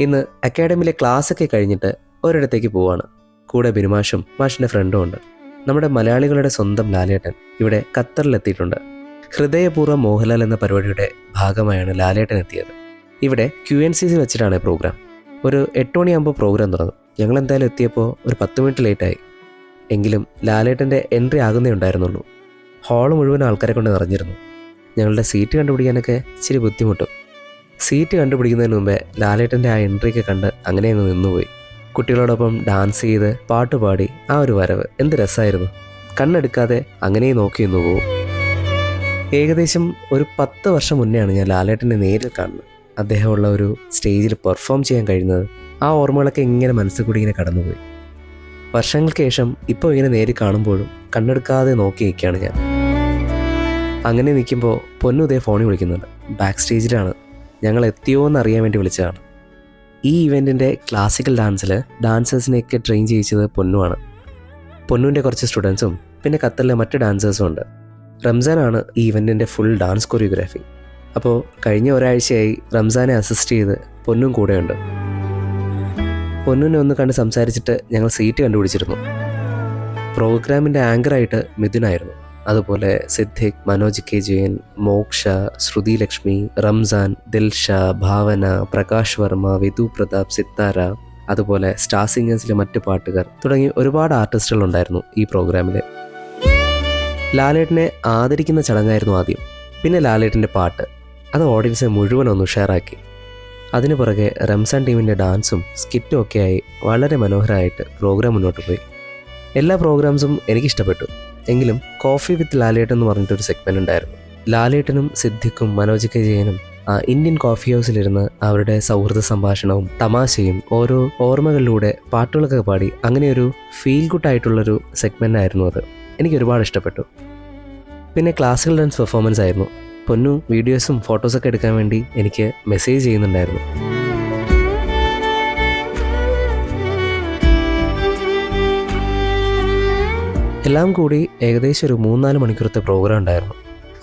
ഇന്ന് അക്കാഡമിയിലെ ക്ലാസ്സൊക്കെ കഴിഞ്ഞിട്ട് ഒരിടത്തേക്ക് പോവാണ്. കൂടെ ബിനുമാഷും മാഷിന്റെ ഫ്രണ്ടും ഉണ്ട്. നമ്മുടെ മലയാളികളുടെ സ്വന്തം ലാലേട്ടൻ ഇവിടെ ഖത്തറിലെത്തിയിട്ടുണ്ട്. ഹൃദയപൂർവം മോഹൻലാൽ എന്ന പരിപാടിയുടെ ഭാഗമായാണ് ലാലേട്ടൻ എത്തിയത്. ഇവിടെ ക്യു എൻ സി സി വെച്ചിട്ടാണ് പ്രോഗ്രാം ഒരു എട്ട് മണിയാകുമ്പോൾ പ്രോഗ്രാം തുടങ്ങും. ഞങ്ങൾ എന്തായാലും എത്തിയപ്പോൾ ഒരു പത്ത് മിനിറ്റ് ലേറ്റായി എങ്കിലും ലാലേട്ടന്റെ എൻട്രി ആകുന്നേ ഉണ്ടായിരുന്നുള്ളൂ. ഹാൾ മുഴുവൻ ആൾക്കാരെ കൊണ്ട് നിറഞ്ഞിരുന്നു. ഞങ്ങളുടെ സീറ്റ് കണ്ടുപിടിക്കാനൊക്കെ ഇച്ചിരി ബുദ്ധിമുട്ടും. സീറ്റ് കണ്ടുപിടിക്കുന്നതിന് മുമ്പേ ലാലേട്ടന്റെ ആ എൻട്രിയൊക്കെ കണ്ട് അങ്ങനെ അങ്ങ് നിന്നുപോയി. കുട്ടികളോടൊപ്പം ഡാൻസ് ചെയ്ത് പാട്ട് പാടി ആ ഒരു വരവ് എന്ത് രസമായിരുന്നു. കണ്ണെടുക്കാതെ അങ്ങനെ നോക്കി നിന്ന് പോകും ഏകദേശം ഒരു പത്ത് വർഷം മുന്നെയാണ് ഞാൻ ലാലേട്ടനെ നേരിൽ കാണുന്നത്. അദ്ദേഹമുള്ള ഒരു സ്റ്റേജിൽ പെർഫോം ചെയ്യാൻ കഴിയുന്നത് ആ ഓർമ്മകളൊക്കെ ഇങ്ങനെ മനസ്സിൽ കൂടി ഇങ്ങനെ കടന്നുപോയി. വർഷങ്ങൾക്ക് ശേഷം ഇപ്പോൾ ഇങ്ങനെ നേരിൽ കാണുമ്പോഴും കണ്ണെടുക്കാതെ നോക്കി നിൽക്കുകയാണ് ഞാൻ. അങ്ങനെ നിൽക്കുമ്പോൾ പൊന്നു ഇതേ ഫോണിൽ വിളിക്കുന്നുണ്ട്. ബാക്ക് സ്റ്റേജിലാണ് ഞങ്ങൾ എത്തിയോ എന്ന് അറിയാൻ വേണ്ടി വിളിച്ചതാണ്. ഈ ഇവന്റിന്റെ ക്ലാസിക്കൽ ഡാൻസിൽ ഡാൻസേഴ്സിനെയൊക്കെ ട്രെയിൻ ചെയ്യിച്ചത് പൊന്നുവാണ്. പൊന്നുവിന്റെ കുറച്ച് സ്റ്റുഡൻസും പിന്നെ ഖത്തറിലെ മറ്റ് ഡാൻസേഴ്സും ഉണ്ട്. റംസാനാണ് ഈ ഇവന്റിന്റെ ഫുൾ ഡാൻസ് കൊറിയോഗ്രാഫി അപ്പോൾ കഴിഞ്ഞ ഒരാഴ്ചയായി റംസാനെ അസിസ്റ്റ് ചെയ്ത് പൊന്നും കൂടെയുണ്ട്. പൊന്നുവിനെ ഒന്ന് കണ്ട് സംസാരിച്ചിട്ട് ഞങ്ങൾ സീറ്റ് കണ്ടുപിടിച്ചിരുന്നു. പ്രോഗ്രാമിന്റെ ആങ്കറായിട്ട് മിഥുനായിരുന്നു അതുപോലെ സിദ്ദിഖ് മനോജ് കെ. ജയൻ മോക്ഷ ശ്രുതി ലക്ഷ്മി റംസാൻ ദിൽഷ ഭാവന പ്രകാശ് വർമ്മ വിധു പ്രതാപ് സിത്താര അതുപോലെ സ്റ്റാർ സിംഗേഴ്സിലെ മറ്റ് പാട്ടുകാർ തുടങ്ങി ഒരുപാട് ആർട്ടിസ്റ്റുകൾ ഉണ്ടായിരുന്നു ഈ പ്രോഗ്രാമിൽ ലാലേട്ടനെ ആദരിക്കുന്ന ചടങ്ങായിരുന്നു ആദ്യം. പിന്നെ ലാലേട്ടന്റെ പാട്ട് അത് ഓഡിയൻസിനെ മുഴുവൻ ഒന്ന് ഉഷാറാക്കി. അതിനു പുറകെ റംസാൻ ടീമിന്റെ ഡാൻസും സ്കിറ്റും ഒക്കെയായി വളരെ മനോഹരമായിട്ട് പ്രോഗ്രാം മുന്നോട്ട് പോയി. എല്ലാ പ്രോഗ്രാംസും എനിക്കിഷ്ടപ്പെട്ടു. എങ്കിലും കോഫി വിത്ത് ലാലേട്ടൻ എന്ന് പറഞ്ഞിട്ടൊരു സെഗ്മെന്റ് ഉണ്ടായിരുന്നു. ലാലേട്ടനും സിദ്ദിഖും മനോജ് കെ ജയനും ഇന്ത്യൻ കോഫി ഹൗസിലിരുന്ന് അവരുടെ സൗഹൃദ സംഭാഷണവും തമാശയും ഓരോ ഓർമ്മകളിലൂടെ പാട്ടുകളൊക്കെ പാടി അങ്ങനെ ഒരു ഫീൽ ഗുഡ് ആയിട്ടുള്ളൊരു സെഗ്മെന്റ് ആയിരുന്നു അത്. എനിക്ക് ഒരുപാട് ഇഷ്ടപ്പെട്ടു. പിന്നെ ക്ലാസിക്കൽ ഡാൻസ് പെർഫോമൻസ് ആയിരുന്നു. പൊന്നു വീഡിയോസും ഫോട്ടോസൊക്കെ എടുക്കാൻ വേണ്ടി എനിക്ക് മെസ്സേജ് ചെയ്യുന്നുണ്ടായിരുന്നു. എല്ലാം കൂടി ഏകദേശം ഒരു മൂന്നാൽ മണിക്കൂറത്തെ പ്രോഗ്രാം ഉണ്ടായിരുന്നു.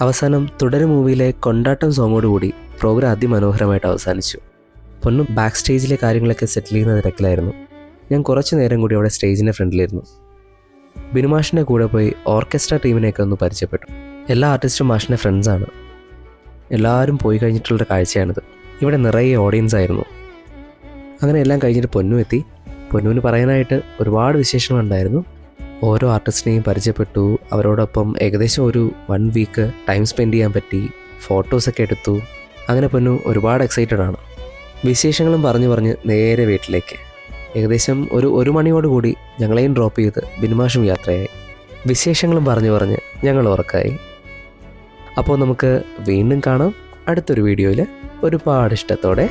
അവസാനം തുടരു മൂവിയിലെ കൊണ്ടാട്ടം സോങ്ങോടുകൂടി പ്രോഗ്രാം അതിമനോഹരമായിട്ട് അവസാനിച്ചു. പൊന്നും ബാക്ക് സ്റ്റേജിലെ കാര്യങ്ങളൊക്കെ സെറ്റിൽ ചെയ്യുന്ന തിരക്കിലായിരുന്നു. ഞാൻ കുറച്ച് നേരം കൂടി അവിടെ സ്റ്റേജിന്റെ ഫ്രണ്ടിലിരുന്നു ബിനുമാഷിന്റെ കൂടെ പോയി ഓർക്കസ്ട്ര ടീമിനെയൊക്കെ ഒന്ന് പരിചയപ്പെട്ടു. എല്ലാ ആർട്ടിസ്റ്റും മാഷിന്റെ ഫ്രണ്ട്സാണ് എല്ലാവരും പോയി കഴിഞ്ഞിട്ടുള്ളൊരു കാഴ്ചയാണിത്. ഇവിടെ നിറയെ ഓഡിയൻസ് ആയിരുന്നു. അങ്ങനെ എല്ലാം കഴിഞ്ഞിട്ട് പൊന്നു എത്തി. പൊന്നുവിന് പറയാനായിട്ട് ഒരുപാട് വിശേഷങ്ങളുണ്ടായിരുന്നു. ഓരോ ആർട്ടിസ്റ്റിനെയും പരിചയപ്പെട്ടു. അവരോടൊപ്പം ഏകദേശം ഒരു വൺ വീക്ക് ടൈം സ്പെൻഡ് ചെയ്യാൻ പറ്റി. ഫോട്ടോസൊക്കെ എടുത്തു. അങ്ങനെ പൊന്നു ഒരുപാട് എക്സൈറ്റഡ് ആണ്. വിശേഷങ്ങളും പറഞ്ഞു പറഞ്ഞ് നേരെ വീട്ടിലേക്ക്. ഏകദേശം ഒരു ഒരു മണിയോടുകൂടി ഞങ്ങളെയും ഡ്രോപ്പ് ചെയ്ത് ബിനുമാഷും യാത്രയായി. വിശേഷങ്ങളും പറഞ്ഞു പറഞ്ഞ് ഞങ്ങൾ ഉറക്കായി. അപ്പോൾ നമുക്ക് വീണ്ടും കാണാം. അടുത്തൊരു വീഡിയോയിൽ ഒരുപാട് ഇഷ്ടത്തോടെ.